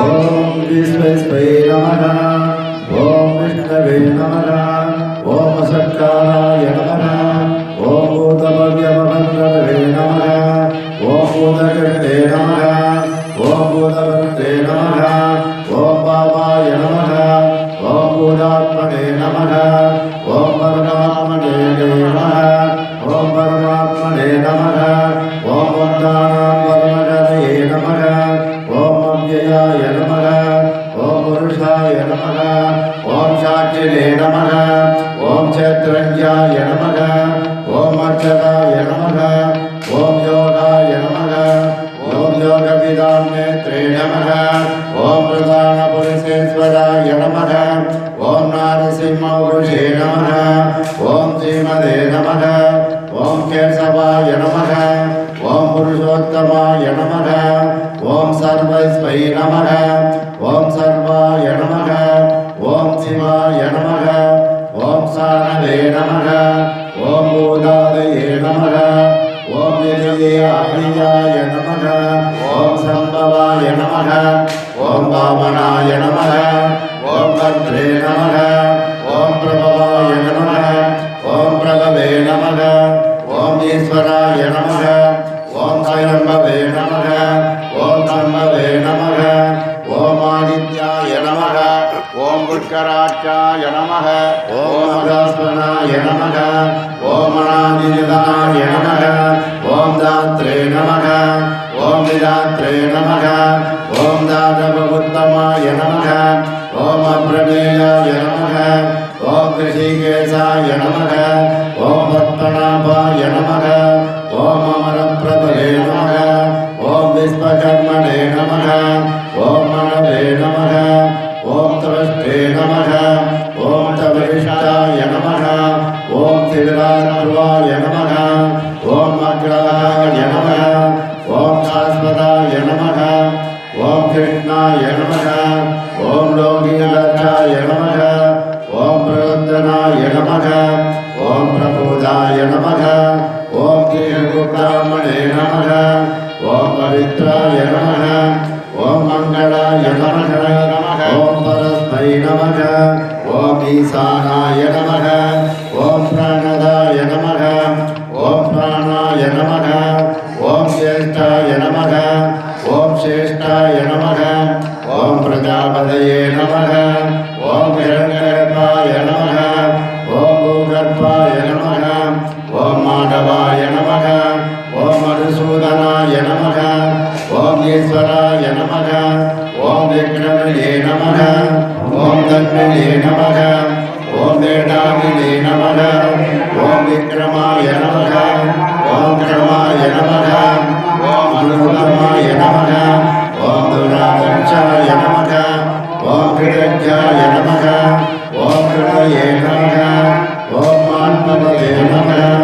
ఓం విష్ణవే నమ. ఓం విష్ణవే నమ. ఓం సత్కారాయ నమ. ఓం భూతభవ్యమభద్రవే నమ. ఓం భూతకృతే నమ. ఓం భూతకృతే నమ. ఓం బాబాయ నమ. ఓం భూతాత్మనే నమ. ఓం పరమ நமக ஓம் சாட்சிலே நமக ஓம் சேத்ரஞ்சாய நமக ஓம் அர்ச்சகாய நமக ஓம் யோகாய நமக ஓம் யோகவிதாம் நேத்ரே நமக ஓம் பிரதான புருஷேஸ்வராய நமக ஓம் நாரசிம்மகுருஷே நமக ஓம் ஸ்ரீமதே நமக ஓம் கேசவாய நமக ஓம் புருஷோத்தமாய நமக ஓம் சர்வஸ்மை நமக ஓம் சர்வாய நமக பூதாதையே நமக. ஓம் பூதாதையே நமக. ஓம் ஆதியாய நமக. ஓம் சம்பவாய நமக. ஓம் பாவனாய நமக. ஓம் பத்ரே நமக. ஓம் பிரபவாய நமக. ஓம் பிரபவே நமக. ஓம் ஈஸ்வராய நமக. ஓம் சைரம்பவே நமக. पुष्कराक्षाय नमः। ॐ अगास्मनाय नमः। ॐ ॐ दात्रे नमः। ॐ विदात्रे नमः। ॐ दातवुत्तमाय नमः। ॐ अप्रमेयाय नमः। ॐ ऋषिकेशाय नमः। ॐ पद्मनाभाय नमः। ॐ अमरप्रभवे नमः शिवराध्रुवाय नमः ॐ अग्रहाय नमः ॐ शाश्वताय नमः ॐ कृष्णाय नमः ॐ लोकीलक्षाय नमः ॐ प्रवर्तनाय नमः ॐ प्रबोधाय नमः ॐ श्रीगुप्तामणे नमः ॐ पवित्राय नमः ॐ मङ्गलाय नमः ॐ परस्मै नमः ॐ ईशानाय नमः ஓம் தன்விலே நமக. ஓம் வேடாவிலே நமக. ஓம் விக்ரமாய நமக. ஓம் கிரமாய நமக. ஓம் அனுபவமாய நமக. ஓம் துராதட்சாய நமக. ஓம் கிடஜாய நமக. ஓம் கிருடையே நமக. ஓம் ஆன்மனே நமக.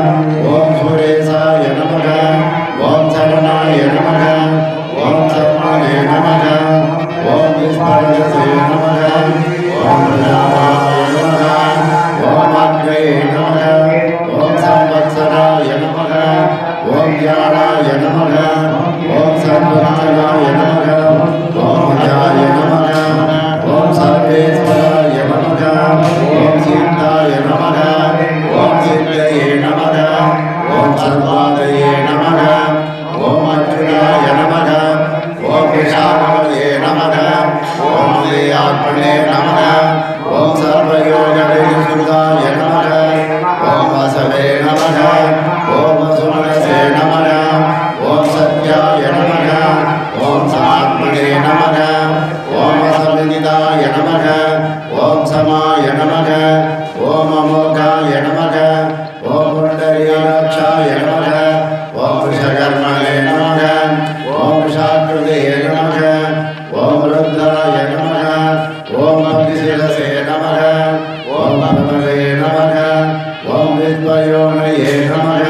अन्वयोनये नमः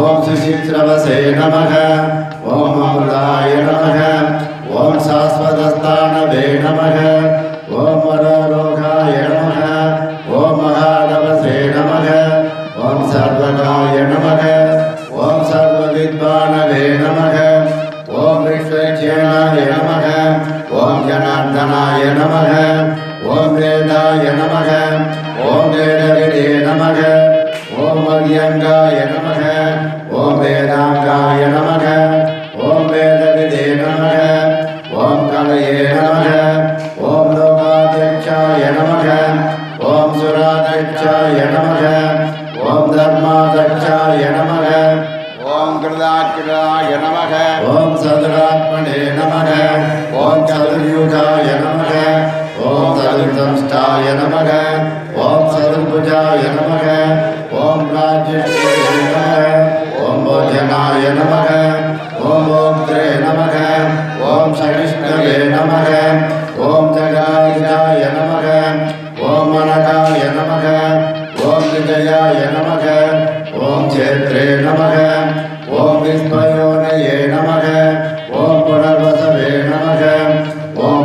ॐ सुचित्रवसे नमः ॐ अमृताय नमः ॐ शाश्वतस्थानवे नमः ॐ मनोरोगाय नमः ॐ महानवसे नमः ॐ सर्वकाय नमः ॐ सर्वविद्वानवे नमः ॐ विश्वक्षेणाय नमः ॐ जनार्दनाय नमः ॐ वेदाय नमः ॐ वेद पर्यङ्गाय नमः ॐ वेदाङ्गाय नमः ॐ वेदविदे नमः ॐ कलये नमः ॐ लोकाध्यक्षाय नमः ॐ सुराध्यक्षाय नमः ॐ धर्माध्यक्षाय नमः ॐ कृदाकृदाय नमः ॐ सदरात्मने नमः ॐ चतुर्युगाय नमः ॐ चतुर्संष्टाय नमः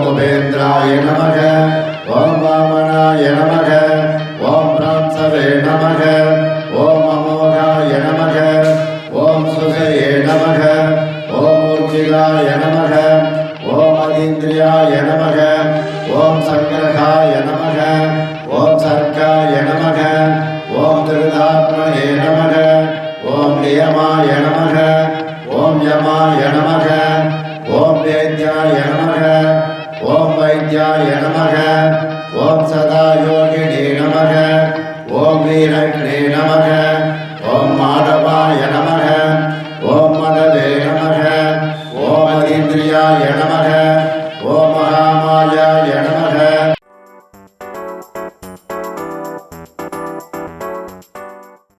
உபேந்திராய நமக ஓம் வாமனாய நமக ஓம் பிராம்சவே நமக ஓம் அமோகாய நமக ஓம் சுகையே நமக ஓம் ஊர்ஜிலாய நமக ஓம் அதீந்திரியாய நமக ஓம் சங்கரகாய நமக ஓம் சர்க்காய நமக ஓம் திருதாத்மனே நமக ஓம் நியமாய நமக ஓம் யமாய நமக சிவாய